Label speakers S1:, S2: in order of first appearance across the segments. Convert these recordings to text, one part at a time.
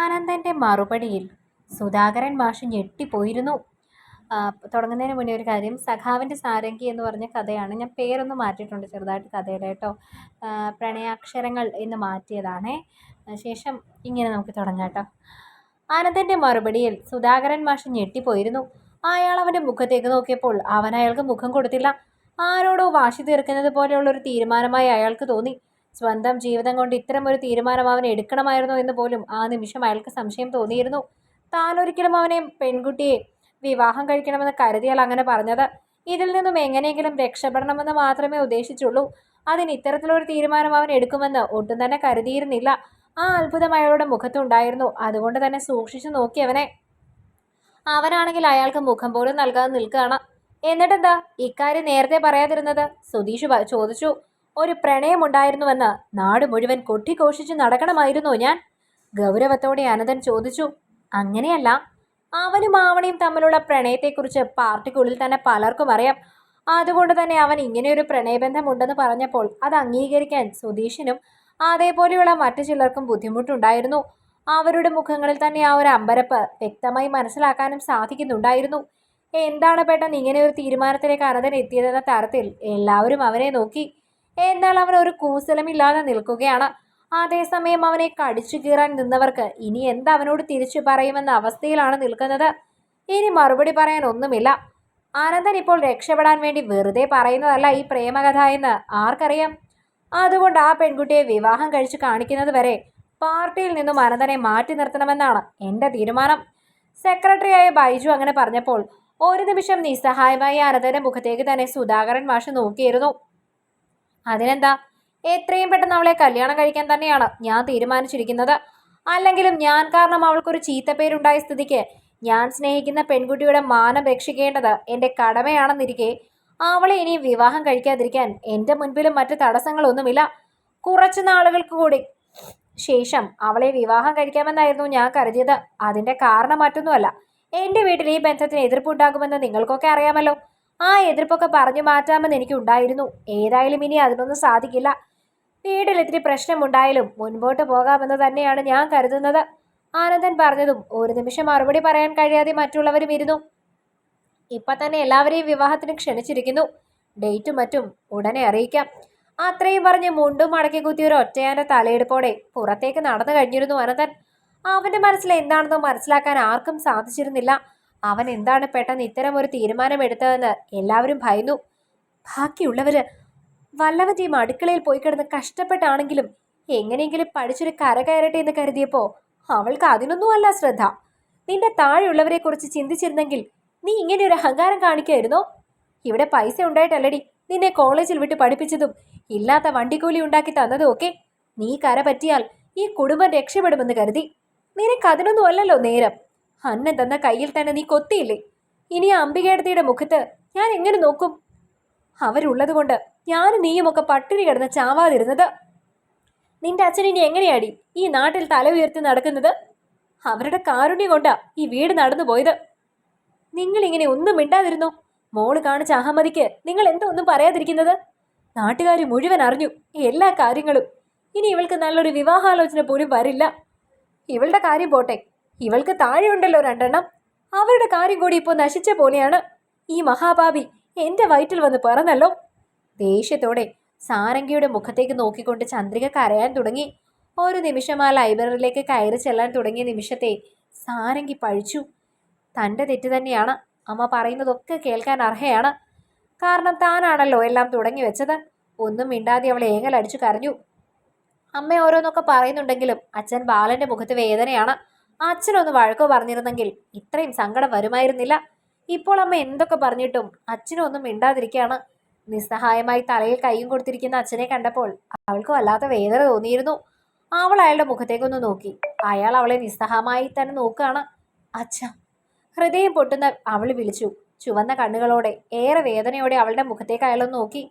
S1: ആനന്ദന്റെ മറുപടിയിൽ സുധാകരൻ മാഷ് ഞെട്ടിപ്പോയിരുന്നു. തുടങ്ങുന്നതിന് മുന്നേ ഒരു കാര്യം സഖാവിന്റെ സാരംഗി എന്ന് പറഞ്ഞ കഥയാണ്. ഞാൻ പേരൊന്ന് മാറ്റിയിട്ടുണ്ട് ചെറുതായിട്ട് കഥയുടെ കേട്ടോ. പ്രണയാക്ഷരങ്ങൾ എന്ന് മാറ്റിയതാണ്. ശേഷം ഇങ്ങനെ നമുക്ക് തുടങ്ങാം കേട്ടോ. ആനന്ദന്റെ മറുപടിയിൽ സുധാകരൻ മാഷ് ഞെട്ടിപ്പോയിരുന്നു. അയാൾ അവന്റെ മുഖത്തേക്ക് നോക്കിയപ്പോൾ അവൻ അയാൾക്ക് മുഖം കൊടുത്തില്ല. ആരോടോ വാശി തീർക്കുന്നത് പോലെയുള്ള ഒരു തീരുമാനമായി അയാൾക്ക് തോന്നി. സ്വന്തം ജീവിതം കൊണ്ട് ഇത്തരം ഒരു തീരുമാനം അവൻ എടുക്കണമായിരുന്നോ എന്ന് പോലും ആ നിമിഷം അയാൾക്ക് സംശയം തോന്നിയിരുന്നു. താനൊരിക്കലും അവനെ പെൺകുട്ടിയെ വിവാഹം കഴിക്കണമെന്ന് കരുതിയാൽ അങ്ങനെ പറഞ്ഞത്. ഇതിൽ നിന്നും എങ്ങനെയെങ്കിലും രക്ഷപ്പെടണമെന്ന് മാത്രമേ ഉദ്ദേശിച്ചുള്ളൂ. അതിന് ഇത്തരത്തിലൊരു തീരുമാനം അവൻ എടുക്കുമെന്ന് ഒട്ടും തന്നെ കരുതിയിരുന്നില്ല. ആ അത്ഭുതം അയാളുടെ മുഖത്തുണ്ടായിരുന്നു അതുകൊണ്ട് തന്നെ സൂക്ഷിച്ചു നോക്കി അവനെ അവനാണെങ്കിൽ അയാൾക്ക് മുഖം പോലും നൽകാതെ നിൽക്കുകയാണ്. എന്നിട്ടെന്താ? ഇക്കാര്യം നേരത്തെ പറയാതിരുന്നത്? സുധീഷ് ചോദിച്ചു. ഒരു പ്രണയമുണ്ടായിരുന്നുവെന്ന് നാട് മുഴുവൻ കൊട്ടിഘോഷിച്ചു നടക്കണമായിരുന്നോ ഞാൻ. ഗൗരവത്തോടെ അനന്തൻ ചോദിച്ചു അങ്ങനെയല്ല അവനും ആവണയും തമ്മിലുള്ള പ്രണയത്തെക്കുറിച്ച് പാർട്ടിക്കുള്ളിൽ തന്നെ പലർക്കും അറിയാം. അതുകൊണ്ട് തന്നെ അവൻ ഇങ്ങനെയൊരു പ്രണയബന്ധമുണ്ടെന്ന് പറഞ്ഞപ്പോൾ അത് അംഗീകരിക്കാൻ സുധീഷിനും അതേപോലെയുള്ള മറ്റു ചിലർക്കും ബുദ്ധിമുട്ടുണ്ടായിരുന്നു. അവരുടെ മുഖങ്ങളിൽ തന്നെ ആ ഒരു അമ്പരപ്പ് വ്യക്തമായി മനസ്സിലാക്കാനും സാധിക്കുന്നുണ്ടായിരുന്നു. എന്താണ് പെട്ടെന്ന് ഇങ്ങനെ ഒരു തീരുമാനത്തിലേക്ക് അനന്തൻ എത്തിയതെന്ന തരത്തിൽ എല്ലാവരും അവനെ നോക്കി. എന്നാൽ അവൻ ഒരു കൂസലമില്ലാതെ നിൽക്കുകയാണ്. അതേസമയം അവനെ കടിച്ചു കീറാൻ നിന്നവർക്ക് ഇനി എന്ത് അവനോട് തിരിച്ചു പറയുമെന്ന അവസ്ഥയിലാണ് നിൽക്കുന്നത്. ഇനി മറുപടി പറയാൻ ഒന്നുമില്ല. ആനന്ദൻ ഇപ്പോൾ രക്ഷപ്പെടാൻ വേണ്ടി വെറുതെ പറയുന്നതല്ല ഈ പ്രേമകഥ എന്ന് ആർക്കറിയാം? അതുകൊണ്ട് ആ പെൺകുട്ടിയെ വിവാഹം കഴിച്ചു കാണിക്കുന്നത് വരെ പാർട്ടിയിൽ നിന്നും അനന്തനെ മാറ്റി നിർത്തണമെന്നാണ് എന്റെ തീരുമാനം. സെക്രട്ടറിയായ ബൈജു അങ്ങനെ പറഞ്ഞപ്പോൾ ഒരു നിമിഷം നിസ്സഹായമായി അനന്തന്റെ മുഖത്തേക്ക് തന്നെ സുധാകരൻ മാഷ് നോക്കിയിരുന്നു. അതിനെന്താ? എത്രയും പെട്ടെന്ന് അവളെ കല്യാണം കഴിക്കാൻ തന്നെയാണ് ഞാൻ തീരുമാനിച്ചിരിക്കുന്നത്. അല്ലെങ്കിലും ഞാൻ കാരണം അവൾക്കൊരു ചീത്തപ്പേരുണ്ടായ സ്ഥിതിക്ക് ഞാൻ സ്നേഹിക്കുന്ന പെൺകുട്ടിയുടെ മാനം രക്ഷിക്കേണ്ടത് എന്റെ കടമയാണെന്നിരിക്കെ അവളെ ഇനി വിവാഹം കഴിക്കാതിരിക്കാൻ എന്റെ മുൻപിലും മറ്റു തടസ്സങ്ങളൊന്നുമില്ല. കുറച്ച് നാളുകൾക്ക് കൂടി ശേഷം അവളെ വിവാഹം കഴിക്കാമെന്നായിരുന്നു ഞാൻ കരുതിയത്. അതിന്റെ കാരണം മറ്റൊന്നുമല്ല. എന്റെ വീട്ടിൽ ഈ ബന്ധത്തിന് എതിർപ്പുണ്ടാകുമെന്ന് നിങ്ങൾക്കൊക്കെ അറിയാമല്ലോ. ആ എതിർപ്പൊക്കെ പറഞ്ഞു മാറ്റാമെന്ന് എനിക്കുണ്ടായിരുന്നു. ഏതായാലും ഇനി അതിനൊന്നും സാധിക്കില്ല. വീട്ടിൽ ഇത്തിരി പ്രശ്നമുണ്ടായാലും മുൻപോട്ട് പോകാമെന്ന് തന്നെയാണ് ഞാൻ കരുതുന്നത്. ആനന്ദൻ പറഞ്ഞതും ഒരു നിമിഷം മറുപടി പറയാൻ കഴിയാതെ മറ്റുള്ളവരും ഇരുന്നു. ഇപ്പൊ തന്നെ എല്ലാവരെയും വിവാഹത്തിന് ക്ഷണിച്ചിരിക്കുന്നു. ഡേറ്റും മറ്റും ഉടനെ അറിയിക്കാം. അത്രയും പറഞ്ഞ് മുണ്ടും മടക്കി കുത്തിയ ഒരു ഒറ്റയാന തലയെടുപ്പോടെ പുറത്തേക്ക് നടന്നു കഴിഞ്ഞിരുന്നു അനന്തൻ അവന്റെ മനസ്സിൽ എന്താണെന്ന് മനസ്സിലാക്കാൻ ആർക്കും സാധിച്ചിരുന്നില്ല. അവൻ എന്താണ് പെട്ടെന്ന് ഇത്തരം ഒരു തീരുമാനം എടുത്തതെന്ന് എല്ലാവരും ഭയന്നു. ബാക്കിയുള്ളവര് വല്ലവന്റെയും അടുക്കളയിൽ പോയി കിടന്ന് കഷ്ടപ്പെട്ടാണെങ്കിലും എങ്ങനെയെങ്കിലും പഠിച്ചൊരു കര കയറട്ടെ എന്ന് കരുതിയപ്പോ അവൾക്ക് അതിനൊന്നും അല്ല ശ്രദ്ധ. നിന്റെ താഴെയുള്ളവരെ കുറിച്ച് ചിന്തിച്ചിരുന്നെങ്കിൽ നീ ഇങ്ങനെ ഒരു അഹങ്കാരം കാണിക്കായിരുന്നോ? ഇവിടെ പൈസ ഉണ്ടായിട്ടല്ലടി നിന്നെ കോളേജിൽ വിട്ട് പഠിപ്പിച്ചതും ഇല്ലാത്ത വണ്ടിക്കൂലി ഉണ്ടാക്കി തന്നതും ഒക്കെ. നീ കര പറ്റിയാൽ ഈ കുടുംബം രക്ഷപ്പെടുമെന്ന് കരുതി. നിനക്ക് അതിനൊന്നും അല്ലല്ലോ നേരം. അന്ന തന്ന കയ്യിൽ തന്നെ നീ കൊത്തിയില്ലേ? ഇനി അംബികേടത്തിയുടെ മുഖത്ത് ഞാൻ എങ്ങനെ നോക്കും? അവരുള്ളത് കൊണ്ട് ഞാനും നീയുമൊക്കെ പട്ടിണി കിടന്ന് ചാവാതിരുന്നത്. നിന്റെ അച്ഛൻ ഇനി എങ്ങനെയാടി ഈ നാട്ടിൽ തല ഉയർത്തി നടക്കുന്നത്? അവരുടെ കാരുണ്യം കൊണ്ടാ ഈ വീട് നടന്നു പോയത്. നിങ്ങളിങ്ങനെ ഒന്നും മിണ്ടാതിരുന്നോ? മോൾ കാണിച്ച അഹമ്മദിക്ക് നിങ്ങൾ എന്തോ ഒന്നും പറയാതിരിക്കുന്നത്? നാട്ടുകാർ മുഴുവൻ അറിഞ്ഞു എല്ലാ കാര്യങ്ങളും. ഇനി ഇവൾക്ക് നല്ലൊരു വിവാഹാലോചന പോലും വരില്ല. ഇവളുടെ കാര്യം പോട്ടെ. ഇവൾക്ക് താഴെയുണ്ടല്ലോ രണ്ടെണ്ണം. അവരുടെ കാര്യം കൂടി ഇപ്പോൾ നശിച്ച പോലെയാണ്. ഈ മഹാഭാവി എന്റെ വയറ്റിൽ വന്ന് പിറന്നല്ലോ. ദേഷ്യത്തോടെ സാരംഗിയുടെ മുഖത്തേക്ക് നോക്കിക്കൊണ്ട് ചന്ദ്രിക കരയാൻ തുടങ്ങി. ഒരു നിമിഷം ആ ലൈബ്രറിയിലേക്ക് കയറി ചെല്ലാൻ തുടങ്ങിയ നിമിഷത്തെ സാരംഗി പഴിച്ചു. തന്റെ തെറ്റ് തന്നെയാണ്. അമ്മ പറയുന്നതൊക്കെ കേൾക്കാൻ അർഹയാണ്. കാരണം താനാണല്ലോ എല്ലാം തുടങ്ങി വെച്ചത്. ഒന്നും മിണ്ടാതെ അവളെ ഏങ്ങലടിച്ചു കരഞ്ഞു. അമ്മ ഓരോന്നൊക്കെ പറയുന്നുണ്ടെങ്കിലും അച്ഛൻ ബാലന്റെ മുഖത്ത് വേദനയാണ്. അച്ഛനൊന്ന് വഴക്കോ പറഞ്ഞിരുന്നെങ്കിൽ ഇത്രയും സങ്കടം വരുമായിരുന്നില്ല. ഇപ്പോൾ അമ്മ എന്തൊക്കെ പറഞ്ഞിട്ടും അച്ഛനൊന്നും മിണ്ടാതിരിക്കുകയാണ്. നിസ്സഹായമായി തലയിൽ കൈയും കൊടുത്തിരിക്കുന്ന അച്ഛനെ കണ്ടപ്പോൾ അവൾക്ക് വല്ലാത്ത വേദന തോന്നിയിരുന്നു. അവൾ അയാളുടെ മുഖത്തേക്കൊന്ന് നോക്കി. അയാൾ അവളെ നിസ്സഹമായി തന്നെ നോക്കുകയാണ്. അച്ഛ ഹൃദയം പൊട്ടുന്ന അവൾ വിളിച്ചു. ചുവന്ന കണ്ണുകളോടെ ഏറെ വേദനയോടെ അവളുടെ മുഖത്തേക്ക് അയാളൊന്ന് നോക്കി.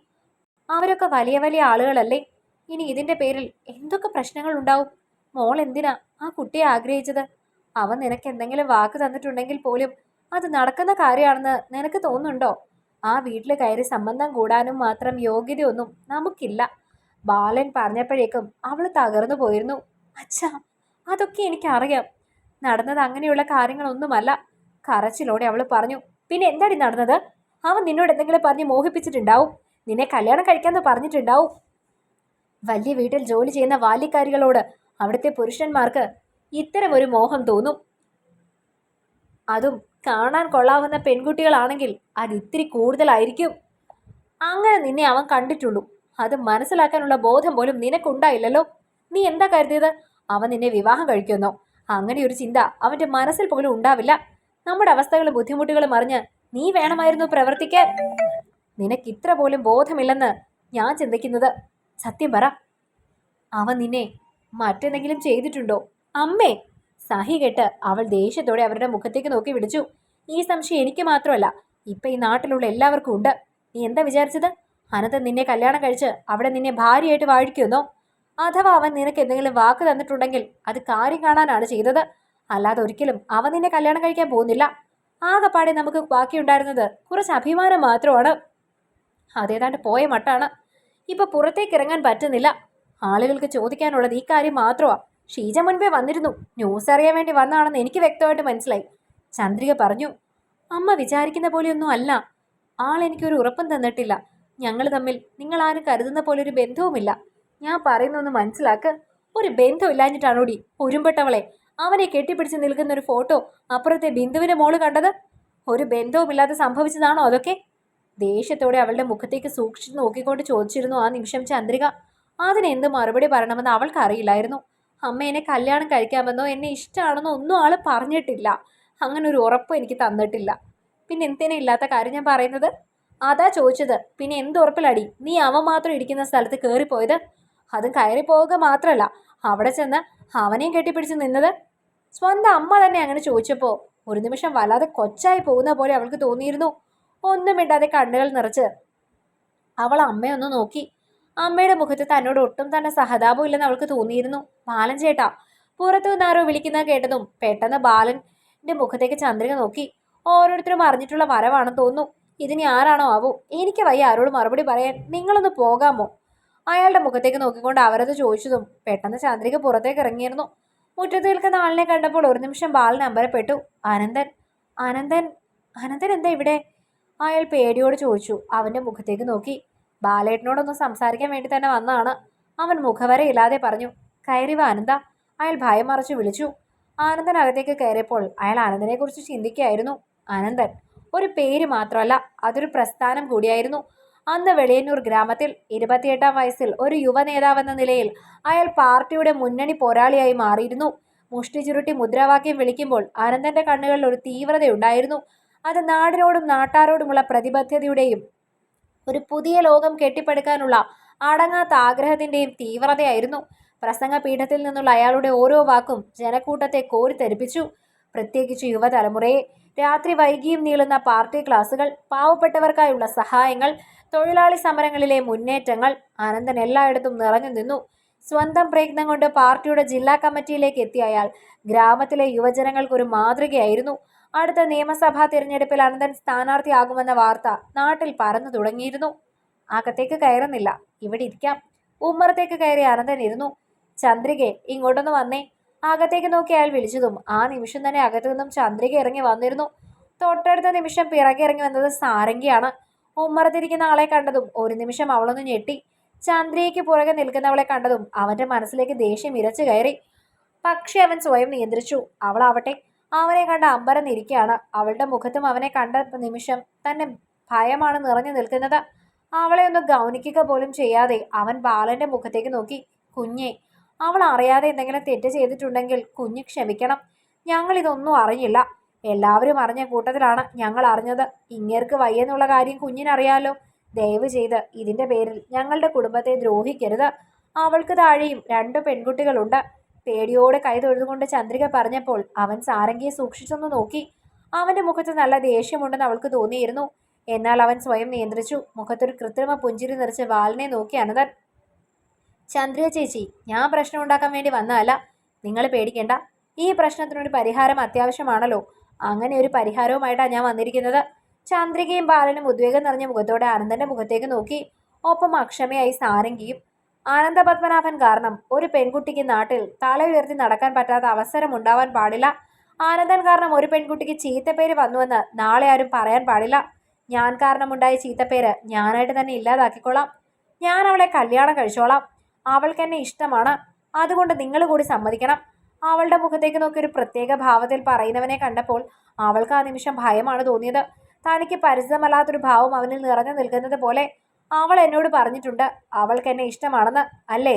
S1: അവരൊക്കെ വലിയ വലിയ ആളുകളല്ലേ? ഇനി ഇതിന്റെ പേരിൽ എന്തൊക്കെ പ്രശ്നങ്ങൾ ഉണ്ടാവും? മോൾ എന്തിനാ ആ കുട്ടിയെ ആഗ്രഹിച്ചത്? അവൻ നിനക്ക് എന്തെങ്കിലും വാക്ക് തന്നിട്ടുണ്ടെങ്കിൽ പോലും അത് നടക്കുന്ന കാര്യമാണെന്ന് നിനക്ക് തോന്നുന്നുണ്ടോ? ആ വീട്ടിൽ കയറി സംബന്ധം കൂടാനും മാത്രം യോഗ്യതയൊന്നും നമുക്കില്ല. ബാലൻ പറഞ്ഞപ്പോഴേക്കും അവൾ തകർന്നു പോയിരുന്നു. അച്ഛാ അതൊക്കെ എനിക്കറിയാം. നടന്നത് അങ്ങനെയുള്ള കാര്യങ്ങളൊന്നുമല്ല കരച്ചിലോടെ അവൾ പറഞ്ഞു. പിന്നെ എന്താടി നടന്നത്? അവൻ നിന്നോട് എന്തെങ്കിലും പറഞ്ഞ് മോഹിപ്പിച്ചിട്ടുണ്ടാവും? നിന്നെ കല്യാണം കഴിക്കാമെന്ന് പറഞ്ഞിട്ടുണ്ടാവും? വലിയ വീട്ടിൽ ജോലി ചെയ്യുന്ന ബാല്യക്കാരികളോട് അവിടുത്തെ പുരുഷന്മാർക്ക് ഇത്തരമൊരു മോഹം തോന്നും. അതും കാണാൻ കൊള്ളാവുന്ന പെൺകുട്ടികളാണെങ്കിൽ അത് ഇത്തിരി കൂടുതലായിരിക്കും. അങ്ങനെ നിന്നെ അവൻ കണ്ടിട്ടുള്ളൂ. അത് മനസ്സിലാക്കാനുള്ള ബോധം പോലും നിനക്കുണ്ടായില്ലല്ലോ. നീ എന്താ കരുതിയത്? അവൻ നിന്നെ വിവാഹം കഴിക്കുന്നോ അങ്ങനെ ഒരു ചിന്ത അവന്റെ മനസ്സിൽ പോലും ഉണ്ടാവില്ല. നമ്മുടെ അവസ്ഥകളും ബുദ്ധിമുട്ടുകളും അറിഞ്ഞ് നീ വേണമായിരുന്നു പ്രവർത്തിക്കാൻ. നിനക്ക് ഇത്ര പോലും ബോധമില്ലെന്ന് ഞാൻ ചിന്തിക്കുന്നത്. സത്യം പറ. അവൻ നിന്നെ മറ്റെന്തെങ്കിലും ചെയ്തിട്ടുണ്ടോ? അമ്മേ! സഹി കെട്ട് അവൾ ദേഷ്യത്തോടെ അവരുടെ മുഖത്തേക്ക് നോക്കി വിളിച്ചു. ഈ സംശയം എനിക്ക് മാത്രമല്ല ഇപ്പൊ ഈ നാട്ടിലുള്ള എല്ലാവർക്കും ഉണ്ട്. നീ എന്താ വിചാരിച്ചത്? അനന്തൻ നിന്നെ കല്യാണം കഴിച്ച് അവിടെ നിന്നെ ഭാര്യയായിട്ട് വാഴിക്കുമെന്നോ അഥവാ അവൻ നിനക്ക് എന്തെങ്കിലും വാക്ക് തന്നിട്ടുണ്ടെങ്കിൽ അത് കാര്യം കാണാനാണ് ചെയ്തത്. അല്ലാതെ ഒരിക്കലും അവൻ നിന്നെ കല്യാണം കഴിക്കാൻ പോകുന്നില്ല. ആകെപ്പാടെ നമുക്ക് ബാക്കിയുണ്ടായിരുന്നത് കുറച്ച് അഭിമാനം മാത്രമാണ്. അതേതാണ്ട് പോയ മട്ടാണ്. ഇപ്പൊ പുറത്തേക്ക് ഇറങ്ങാൻ പറ്റുന്നില്ല. ആളുകൾക്ക് ചോദിക്കാനുള്ളത് ഈ കാര്യം മാത്രമാ. ഷീജ മുൻപേ വന്നിരുന്നു. ന്യൂസ് അറിയാൻ വേണ്ടി വന്നാണെന്ന് എനിക്ക് വ്യക്തമായിട്ട് മനസ്സിലായി. ചന്ദ്രിക പറഞ്ഞു അമ്മ വിചാരിക്കുന്ന പോലെയൊന്നും അല്ല. ആൾ എനിക്കൊരു ഉറപ്പും തന്നിട്ടില്ല. ഞങ്ങൾ തമ്മിൽ നിങ്ങൾ ആരും കരുതുന്ന പോലെ ഒരു ബന്ധവുമില്ല. ഞാൻ പറയുന്നൊന്ന് മനസ്സിലാക്ക്. ഒരു ബന്ധം ഇല്ലാഞ്ഞിട്ടാണോടി ഉരുമ്പെട്ടവളെ? അവനെ കെട്ടിപ്പിടിച്ച് നിൽക്കുന്ന ഒരു ഫോട്ടോ അപ്പുറത്തെ ബിന്ദുവിന്റെ മോൾ കണ്ടത്? ഒരു ബന്ധവുമില്ലാതെ സംഭവിച്ചതാണോ അതൊക്കെ? ദേഷ്യത്തോടെ അവളുടെ മുഖത്തേക്ക് സൂക്ഷിച്ചു നോക്കിക്കൊണ്ട് ചോദിച്ചിരുന്നു ആ നിമിഷം ചന്ദ്രിക. അതിന് എന്ത് മറുപടി പറയണമെന്ന് അവൾക്ക് അറിയില്ലായിരുന്നു അമ്മ എന്നെ കല്യാണം കഴിക്കാമെന്നോ എന്നെ ഇഷ്ടമാണെന്നോ ഒന്നും ആൾ പറഞ്ഞിട്ടില്ല. അങ്ങനെ ഒരു ഉറപ്പ് എനിക്ക് തന്നിട്ടില്ല. പിന്നെ എന്തിനാ ഇല്ലാത്ത കാര്യം ഞാൻ പറയുന്നത്? അതാ ചോദിച്ചത്. പിന്നെ എന്ത് ഉറപ്പിലടി? നീ അവൻ മാത്രം ഇരിക്കുന്ന സ്ഥലത്ത് കയറിപ്പോയത് അതും കയറി പോവുക മാത്രമല്ല അവിടെ ചെന്ന് അവനെയും കെട്ടിപ്പിടിച്ച് നിന്നത്? സ്വന്തം അമ്മ തന്നെ അങ്ങനെ ചോദിച്ചപ്പോൾ ഒരു നിമിഷം വല്ലാതെ കൊച്ചായി പോകുന്ന പോലെ അവൾക്ക് തോന്നിയിരുന്നു. ഒന്നും ഇടാതെ കണ്ണുകൾ നിറച്ച് അവൾ അമ്മയൊന്ന് നോക്കി. അമ്മയുടെ മുഖത്ത് തന്നോട് ഒട്ടും തന്നെ സഹതാപം ഇല്ലെന്ന് അവൾക്ക് തോന്നിയിരുന്നു. ബാലൻ ചേട്ടാ പുറത്തു നിന്ന് ആരോ വിളിക്കുന്നത് കേട്ടതും പെട്ടെന്ന് ബാലന്റെ മുഖത്തേക്ക് ചന്ദ്രിക നോക്കി. ഓരോരുത്തരും അറിഞ്ഞിട്ടുള്ള വരവാണെന്ന് തോന്നുന്നു. ഇതിനി ആരാണോ ആവോ? എനിക്ക് വയ്യ ആരോട് മറുപടി പറയാൻ. നിങ്ങളൊന്ന് പോകാമോ? അയാളുടെ മുഖത്തേക്ക് നോക്കിക്കൊണ്ട് അവരത് ചോദിച്ചതും പെട്ടെന്ന് ചന്ദ്രിക പുറത്തേക്ക് ഇറങ്ങിയിരുന്നു. മുറ്റത്ത് നിൽക്കുന്ന ആളിനെ കണ്ടപ്പോൾ ഒരു നിമിഷം ബാലൻ അമ്പരപ്പെട്ടു. അനന്തൻ അനന്തൻ അനന്തൻ എന്താ ഇവിടെ? അയാൾ പേടിയോട് ചോദിച്ചു. അവന്റെ മുഖത്തേക്ക് നോക്കി. ബാലേട്ടനോടൊന്ന് സംസാരിക്കാൻ വേണ്ടി തന്നെ വന്നാണ്. അവൻ മുഖവരെ ഇല്ലാതെ പറഞ്ഞു കയറി വാ ആനന്ദ അയാൾ ഭയം മറച്ചു വിളിച്ചു. ആനന്ദൻ അകത്തേക്ക് കയറിയപ്പോൾ അയാൾ ആനന്ദനെക്കുറിച്ച് ചിന്തിക്കുകയായിരുന്നു. അനന്തൻ ഒരു പേര് മാത്രമല്ല അതൊരു പ്രസ്ഥാനം കൂടിയായിരുന്നു. അന്ന് വെളിയന്നൂർ ഗ്രാമത്തിൽ ഇരുപത്തിയെട്ടാം വയസ്സിൽ ഒരു യുവ നേതാവെന്ന നിലയിൽ അയാൾ പാർട്ടിയുടെ മുന്നണി പോരാളിയായി മാറിയിരുന്നു. മുഷ്ടി ചുരുട്ടി മുദ്രാവാക്യം വിളിക്കുമ്പോൾ ആനന്ദന്റെ കണ്ണുകളിൽ ഒരു തീവ്രതയുണ്ടായിരുന്നു. അത് നാടിനോടും നാട്ടാരോടുമുള്ള പ്രതിബദ്ധതയുടെയും ഒരു പുതിയ ലോകം കെട്ടിപ്പടുക്കാനുള്ള അടങ്ങാത്ത ആഗ്രഹത്തിന്റെയും തീവ്രതയായിരുന്നു. പ്രസംഗപീഠത്തിൽ നിന്നുള്ള അയാളുടെ ഓരോ വാക്കും ജനക്കൂട്ടത്തെ കോരിത്തെരിപ്പിച്ചു പ്രത്യേകിച്ച് യുവതലമുറയെ രാത്രി വൈകിയും നീളുന്ന പാർട്ടി ക്ലാസുകൾ പാവപ്പെട്ടവർക്കായുള്ള സഹായങ്ങൾ തൊഴിലാളി സമരങ്ങളിലെ മുന്നേറ്റങ്ങൾ അനന്തൻ എല്ലായിടത്തും നിറഞ്ഞു നിന്നു. സ്വന്തം പ്രയത്നം കൊണ്ട് പാർട്ടിയുടെ ജില്ലാ കമ്മിറ്റിയിലേക്ക് എത്തിയ അയാൾ ഗ്രാമത്തിലെ യുവജനങ്ങൾക്കൊരു മാതൃകയായിരുന്നു. അടുത്ത നിയമസഭാ തിരഞ്ഞെടുപ്പിൽ അനന്തൻ സ്ഥാനാർത്ഥിയാകുമെന്ന വാർത്ത നാട്ടിൽ പറന്നു തുടങ്ങിയിരുന്നു. അകത്തേക്ക് കയറുന്നില്ല. ഇവിടെ ഇരിക്കാം. ഉമ്മറത്തേക്ക് കയറി അനന്തൻ ഇരുന്നു. ചന്ദ്രികെ ഇങ്ങോട്ടൊന്ന് വന്നേ. അകത്തേക്ക് നോക്കി അയാൾ വിളിച്ചതും ആ നിമിഷം തന്നെ അകത്തു നിന്നും ചന്ദ്രിക ഇറങ്ങി വന്നിരുന്നു. തൊട്ടടുത്ത നിമിഷം പിറകെ ഇറങ്ങി വന്നത് സാരംഗിയാണ്. ഉമ്മറത്തിരിക്കുന്ന ആളെ കണ്ടതും ഒരു നിമിഷം അവളൊന്ന് ഞെട്ടി. ചന്ദ്രികയ്ക്ക് പുറകെ നിൽക്കുന്നവളെ കണ്ടതും അവന്റെ മനസ്സിലേക്ക് ദേഷ്യം ഇരച്ചു കയറി. പക്ഷെ അവൻ സ്വയം നിയന്ത്രിച്ചു. അവളാവട്ടെ അവനെ കണ്ട അമ്പരന്നിരിക്കുകയാണ് അവളുടെ മുഖത്തും അവനെ കണ്ട നിമിഷം തന്നെ ഭയമാണ് നിറഞ്ഞു നിൽക്കുന്നത്. അവളെ ഒന്ന് ഗൗനിക്കുക പോലും ചെയ്യാതെ അവൻ ബാലന്റെ മുഖത്തേക്ക് നോക്കി. കുഞ്ഞെ അവൾ അറിയാതെ എന്തെങ്കിലും തെറ്റ് ചെയ്തിട്ടുണ്ടെങ്കിൽ കുഞ്ഞ് ക്ഷമിക്കണം. ഞങ്ങൾ ഇതൊന്നും അറിഞ്ഞില്ല. എല്ലാവരും അറിഞ്ഞ കൂട്ടത്തിലാണ് ഞങ്ങൾ അറിഞ്ഞത്. ഇങ്ങേർക്ക് വയ്യെന്നുള്ള കാര്യം കുഞ്ഞിനറിയാലോ. ദയവ് ചെയ്ത് ഇതിന്റെ പേരിൽ ഞങ്ങളുടെ കുടുംബത്തെ ദ്രോഹിക്കരുത്. അവൾക്ക് താഴെയും രണ്ട് പെൺകുട്ടികളുണ്ട്. പേടിയോടെ കൈ തൊഴുതുകൊണ്ട് ചന്ദ്രിക പറഞ്ഞപ്പോൾ അവൻ സാരംഗിയെ സൂക്ഷിച്ചൊന്ന് നോക്കി. അവന്റെ മുഖത്ത് നല്ല ദേഷ്യമുണ്ടെന്ന് അവൾക്ക് തോന്നിയിരുന്നു. എന്നാൽ അവൻ സ്വയം നിയന്ത്രിച്ചു. മുഖത്തൊരു കൃത്രിമ പുഞ്ചിരി നിറച്ച് വാലിനെ നോക്കി അനന്തൻ. ചന്ദ്രിക ചേച്ചി ഞാൻ പ്രശ്നം ഉണ്ടാക്കാൻ വേണ്ടി വന്നതല്ല. നിങ്ങൾ പേടിക്കേണ്ട. ഈ പ്രശ്നത്തിനൊരു പരിഹാരം അത്യാവശ്യമാണല്ലോ. അങ്ങനെ ഒരു പരിഹാരവുമായിട്ടാണ് ഞാൻ വന്നിരിക്കുന്നത്. ചന്ദ്രികയും ബാലനും ഉദ്വേഗം നിറഞ്ഞ മുഖത്തോടെ ആനന്ദന്റെ മുഖത്തേക്ക് നോക്കി. ഒപ്പം അക്ഷമയായി സാരംഗിയും ആനന്ദപത്മനാഭൻ കാരണം ഒരു പെൺകുട്ടിക്ക് നാട്ടിൽ തല ഉയർത്തി നടക്കാൻ പറ്റാത്ത അവസരം ഉണ്ടാവാൻ പാടില്ല. ആനന്ദൻ കാരണം ഒരു പെൺകുട്ടിക്ക് ചീത്തപ്പേര് വന്നുവെന്ന് നാളെ ആരും പറയാൻ പാടില്ല. ഞാൻ കാരണമുണ്ടായ ചീത്തപ്പേര് ഞാനായിട്ട് തന്നെ ഇല്ലാതാക്കിക്കൊള്ളാം. ഞാൻ അവളെ കല്യാണം കഴിച്ചോളാം. അവൾക്ക് എന്നെ ഇഷ്ടമാണ്. അതുകൊണ്ട് നിങ്ങൾ കൂടി സമ്മതിക്കണം. അവളുടെ മുഖത്തേക്ക് നോക്കി ഒരു പ്രത്യേക ഭാവത്തിൽ പറയുന്നവനെ കണ്ടപ്പോൾ അവൾക്ക് ആ നിമിഷം ഭയമാണ് തോന്നിയത്. തനിക്ക് പരിചിതമല്ലാത്തൊരു ഭാവം അവനിൽ നിറഞ്ഞു നിൽക്കുന്നത് പോലെ അവൾ എന്നോട് പറഞ്ഞിട്ടുണ്ട് അവൾക്ക് എന്നെ ഇഷ്ടമാണെന്ന് അല്ലേ?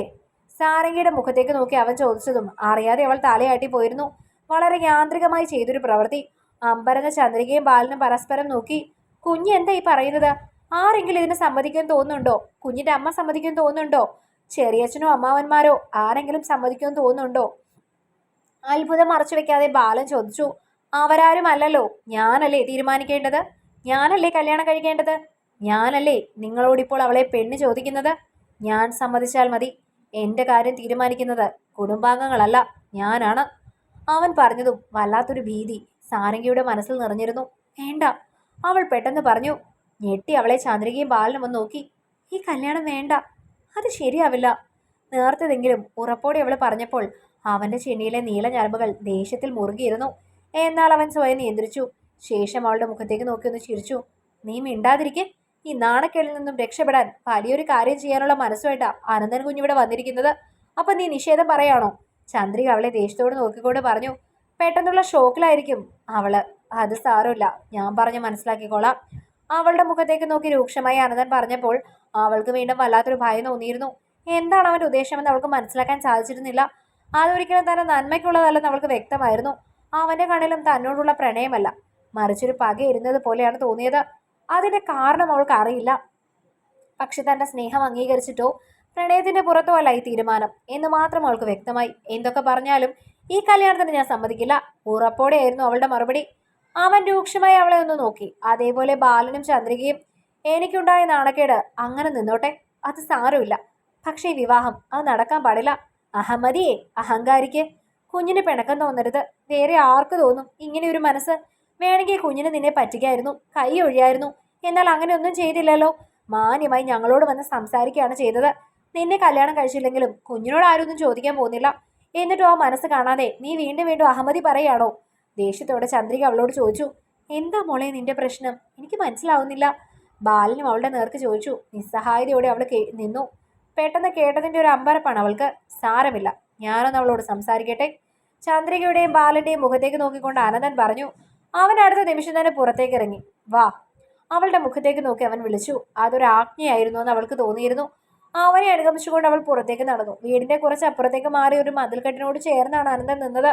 S1: സാരംഗിയുടെ മുഖത്തേക്ക് നോക്കി അവൻ ചോദിച്ചതും അറിയാതെ അവൾ തലയാട്ടി പോയിരുന്നു. വളരെ യാന്ത്രികമായി ചെയ്തൊരു പ്രവൃത്തി. അമ്പരന്ന ചന്ദ്രികയും ബാലനും പരസ്പരം നോക്കി കുഞ്ഞ് എന്താ ഈ പറയുന്നത്? ആരെങ്കിലും ഇതിനെ സമ്മതിക്കാൻ തോന്നുന്നുണ്ടോ? കുഞ്ഞിന്റെ അമ്മ സമ്മതിക്കാൻ തോന്നുന്നുണ്ടോ? ചെറിയച്ഛനോ അമ്മാവന്മാരോ ആരെങ്കിലും സമ്മതിക്കാൻ തോന്നുന്നുണ്ടോ? അത്ഭുതം മറച്ചു വെക്കാതെ ബാലൻ ചോദിച്ചു അവരാരും അല്ലല്ലോ? ഞാനല്ലേ തീരുമാനിക്കേണ്ടത്? ഞാനല്ലേ കല്യാണം കഴിക്കേണ്ടത്? ഞാനല്ലേ നിങ്ങളോടിപ്പോൾ അവളെ പെണ്ണ് ചോദിക്കുന്നത്? ഞാൻ സമ്മതിച്ചാൽ മതി. എന്റെ കാര്യം തീരുമാനിക്കുന്നത് കുടുംബാംഗങ്ങളല്ല ഞാനാണ്. അവൻ പറഞ്ഞതും വല്ലാത്തൊരു ഭീതി സാരംഗിയുടെ മനസ്സിൽ നിറഞ്ഞിരുന്നു. വേണ്ട അവൾ പെട്ടെന്ന് പറഞ്ഞു ഞെട്ടി അവളെ ചന്ദ്രികയും ബാലനും ഒന്ന് നോക്കി. ഈ കല്യാണം വേണ്ട അത് ശരിയാവില്ല. നേർത്തതെങ്കിലും ഉറപ്പോടെ അവൾ പറഞ്ഞപ്പോൾ അവന്റെ ചെണിയിലെ നീല ഞരമ്പുകൾ ദേഷ്യത്തിൽ മുറുകിയിരുന്നു. എന്നാൽ അവൻ സ്വയം നിയന്ത്രിച്ചു. ശേഷം അവളുടെ മുഖത്തേക്ക് നോക്കി ഒന്ന് ചിരിച്ചു. നീ മിണ്ടാതിരിക്കെ. ഈ നാണക്കേടിൽ നിന്നും രക്ഷപ്പെടാൻ വലിയൊരു കാര്യം ചെയ്യാനുള്ള മനസ്സുമായിട്ടാ അനന്തൻ കുഞ്ഞിവിടെ വന്നിരിക്കുന്നത്. അപ്പൊ നീ നിഷേധം പറയാണോ? ചന്ദ്രിക അവളെ ദേഷ്യത്തോട് നോക്കിക്കൊണ്ട് പറഞ്ഞു പെട്ടെന്നുള്ള ഷോക്കിലായിരിക്കും അവൾ. അത് സാരമില്ല. ഞാൻ പറഞ്ഞ് മനസ്സിലാക്കിക്കോളാം. അവളുടെ മുഖത്തേക്ക് നോക്കി രൂക്ഷമായി അനന്തൻ പറഞ്ഞപ്പോൾ അവൾക്ക് വീണ്ടും വല്ലാത്തൊരു ഭയം തോന്നിയിരുന്നു. എന്താണ് അവന്റെ ഉദ്ദേശമെന്ന് അവൾക്ക് മനസ്സിലാക്കാൻ സാധിച്ചിരുന്നില്ല. അതൊരിക്കലും തന്നെ നന്മയ്ക്കുള്ളതല്ലെന്ന് അവൾക്ക് വ്യക്തമായിരുന്നു. അവന്റെ കണ്ണിലും തന്നോടുള്ള പ്രണയമല്ല. മറിച്ചൊരു പകയിരുന്നത് പോലെയാണ് തോന്നിയത്. അതിന്റെ കാരണം അവൾക്ക് അറിയില്ല. പക്ഷെ തന്റെ സ്നേഹം അംഗീകരിച്ചിട്ടോ പ്രണയത്തിന്റെ പുറത്തോ അല്ല ഈ തീരുമാനം എന്ന് മാത്രം അവൾക്ക് വ്യക്തമായി. എന്തൊക്കെ പറഞ്ഞാലും ഈ കല്യാണത്തിന് ഞാൻ സമ്മതിക്കില്ല. ഉറപ്പോടെയായിരുന്നു അവളുടെ മറുപടി. അവൻ രൂക്ഷമായി അവളെ ഒന്ന് നോക്കി. അതേപോലെ ബാലനും ചന്ദ്രികയും എനിക്കുണ്ടായ നാണക്കേട് അങ്ങനെ നിന്നോട്ടെ. അത് സാരമില്ല. പക്ഷേ വിവാഹം അത് നടക്കാൻ പാടില്ല. അഹമ്മദിയെ അഹങ്കാരിക്ക് കുഞ്ഞിന് പിണക്കം തോന്നരുത്. വേറെ ആർക്ക് തോന്നും? ഇങ്ങനെ ഒരു മനസ്സ് വേണമെങ്കിൽ കുഞ്ഞിന് നിന്നെ പറ്റുകയായിരുന്നു. കൈ ഒഴിയായിരുന്നു. എന്നാൽ അങ്ങനെ ഒന്നും ചെയ്തില്ലല്ലോ. മാന്യമായി ഞങ്ങളോട് വന്ന് സംസാരിക്കുകയാണ് ചെയ്തത്. നിന്നെ കല്യാണം കഴിച്ചില്ലെങ്കിലും കുഞ്ഞിനോട് ആരും ഒന്നും ചോദിക്കാൻ പോകുന്നില്ല. എന്നിട്ടും ആ മനസ്സ് കാണാതെ നീ വീണ്ടും വീണ്ടും അഹമ്മതി പറയാണോ ദേഷ്യത്തോടെ ചന്ദ്രിക അവളോട് ചോദിച്ചു. എന്താ മോളെ നിന്റെ പ്രശ്നം? എനിക്ക് മനസ്സിലാവുന്നില്ല. ബാലനും അവളുടെ നേർക്ക് ചോദിച്ചു. നിസ്സഹായതയോടെ അവൾ നിന്നു. പെട്ടെന്ന് കേട്ടതിന്റെ ഒരു അമ്പരപ്പാണ് അവൾക്ക്. സാരമില്ല. ഞാനൊന്ന് അവളോട് സംസാരിക്കട്ടെ. ചന്ദ്രികയുടെയും ബാലന്റെയും മുഖത്തേക്ക് നോക്കിക്കൊണ്ട് അനന്തൻ പറഞ്ഞു. അവൻ അടുത്ത നിമിഷം തന്നെ പുറത്തേക്ക് ഇറങ്ങി വാ. അവളുടെ മുഖത്തേക്ക് നോക്കി അവൻ വിളിച്ചു. അതൊരു ആജ്ഞയായിരുന്നു എന്ന് അവൾക്ക് തോന്നിയിരുന്നു. അവനെ അനുഗമിച്ചുകൊണ്ട് അവൾ പുറത്തേക്ക് നടന്നു. വീടിന്റെ കുറച്ച് അപ്പുറത്തേക്ക് മാറി ഒരു മതിൽക്കെട്ടിനോട് ചേർന്നാണ് അനന്തൻ നിന്നത്.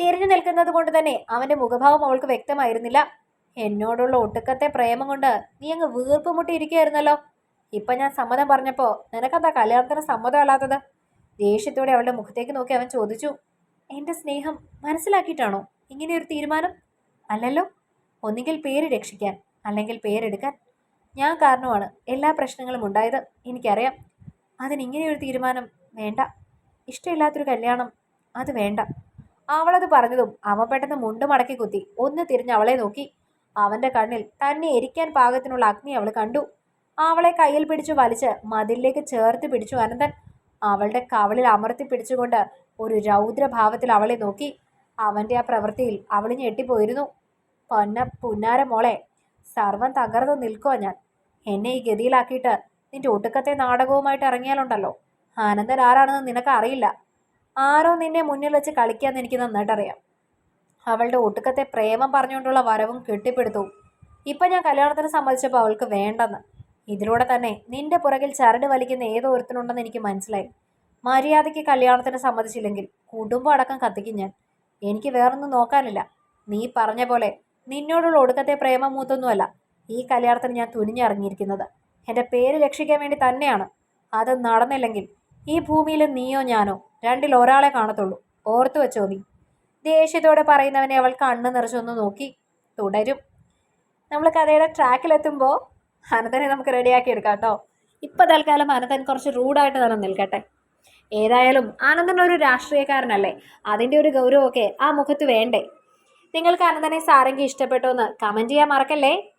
S1: തിരിഞ്ഞു നിൽക്കുന്നത് കൊണ്ട് തന്നെ അവന്റെ മുഖഭാവം അവൾക്ക് വ്യക്തമായിരുന്നില്ല. എന്നോടുള്ള ഒട്ടുക്കത്തെ പ്രേമം കൊണ്ട് നീ അങ്ങ് വീർപ്പ് മുട്ടിയിരിക്കുകയായിരുന്നല്ലോ. ഇപ്പൊ ഞാൻ സമ്മതം പറഞ്ഞപ്പോ നിനക്കെന്താ കല്യാണത്തിന് സമ്മതമല്ലാത്തത്? ദേഷ്യത്തോടെ അവളുടെ മുഖത്തേക്ക് നോക്കി അവൻ ചോദിച്ചു. എന്റെ സ്നേഹം മനസ്സിലാക്കിയിട്ടാണോ? ഇങ്ങനെ ഒരു തീരുമാനം? അല്ലല്ലോ. ഒന്നുകിൽ പേര് രക്ഷിക്കാൻ അല്ലെങ്കിൽ പേരെടുക്കാൻ. ഞാൻ കാരണമാണ് എല്ലാ പ്രശ്നങ്ങളും ഉണ്ടായത് എനിക്കറിയാം. അതിനിങ്ങനെയൊരു തീരുമാനം വേണ്ട. ഇഷ്ടമില്ലാത്തൊരു കല്യാണം അത് വേണ്ട. അവളത് പറഞ്ഞതും അവൻ പെട്ടെന്ന് മുണ്ട് മടക്കി കുത്തി ഒന്ന് തിരിഞ്ഞ് അവളെ നോക്കി. അവന്റെ കണ്ണിൽ തന്നെ എരിക്കാൻ പാകത്തിനുള്ള അഗ്നി അവൾ കണ്ടു. അവളെ കയ്യിൽ പിടിച്ചു വലിച്ച് മതിലിലേക്ക് ചേർത്ത് പിടിച്ചു അനന്തൻ. അവളുടെ കവളിൽ അമർത്തി പിടിച്ചുകൊണ്ട് ഒരു രൗദ്രഭാവത്തിൽ അവളെ നോക്കി. അവന്റെ ആ പ്രവൃത്തിയിൽ അവൾ ഞെട്ടിപ്പോയിരുന്നു. പൊന്ന പുന്നാര മോളെ സർവം തകർന്നു നിൽക്കുവാ ഞാൻ. എന്നെ ഈ ഗതിയിലാക്കിയിട്ട് നിന്റെ ഒടുക്കത്തെ നാടകവുമായിട്ട് ഇറങ്ങിയാലുണ്ടല്ലോ. ആനന്ദൻ ആരാണെന്ന് നിനക്ക് അറിയില്ല ആരോ നിന്നെ മുന്നിൽ വെച്ച് കളിക്കാന്ന് എനിക്ക് നന്നായിട്ടറിയാം. അവളുടെ ഒടുക്കത്തെ പ്രേമം പറഞ്ഞുകൊണ്ടുള്ള വരവും കെട്ടിപ്പിടുത്തവും ഇപ്പം ഞാൻ കല്യാണത്തിന് സമ്മതിച്ചപ്പോൾ അവൾക്ക് വേണ്ടെന്ന്. ഇതിലൂടെ തന്നെ നിന്റെ പുറകിൽ ചരട് വലിക്കുന്ന ഏതോ ഒരുത്തനുണ്ടെന്ന് എനിക്ക് മനസ്സിലായി. മര്യാദയ്ക്ക് കല്യാണത്തിന് സമ്മതിച്ചില്ലെങ്കിൽ കുടുംബം അടക്കം കത്തിക്കും ഞാൻ. എനിക്ക് വേറൊന്നും നോക്കാനില്ല. നീ പറഞ്ഞ പോലെ നിന്നോടുള്ള ഒടുക്കത്തെ പ്രേമം മൂത്തൊന്നുമല്ല. ഈ കല്യാണത്തിന് ഞാൻ തുനിഞ്ഞിറങ്ങിയിരിക്കുന്നത്. എന്റെ പേര് രക്ഷിക്കാൻ വേണ്ടി തന്നെയാണ്. അത് നടന്നില്ലെങ്കിൽ ഈ ഭൂമിയിൽ നീയോ ഞാനോ രണ്ടിൽ ഒരാളെ കാണത്തുള്ളൂ. ഓർത്തു വെച്ചോ നീ? ദേഷ്യത്തോടെ പറയുന്നവനെ അവൾ കണ്ണ് നിറച്ചൊന്ന് നോക്കി. തുടരും. നമ്മൾ കഥയുടെ ട്രാക്കിലെത്തുമ്പോൾ അനന്തനെ നമുക്ക് റെഡിയാക്കി എടുക്കാം കേട്ടോ. ഇപ്പം തൽക്കാലം അനന്തൻ കുറച്ച് റൂഡായിട്ട് തന്നെ നിൽക്കട്ടെ. ഏതായാലും ആനന്ദൻ ഒരു രാഷ്ട്രീയക്കാരനല്ലേ? അതിന്റെ ഒരു ഗൗരവമൊക്കെ ആ മുഖത്ത് വേണ്ടേ? നിങ്ങൾക്ക് ആനന്ദനെ സാരംഗി ഇഷ്ടപ്പെട്ടോ എന്ന് കമന്റ് ചെയ്യാൻ മറക്കല്ലേ?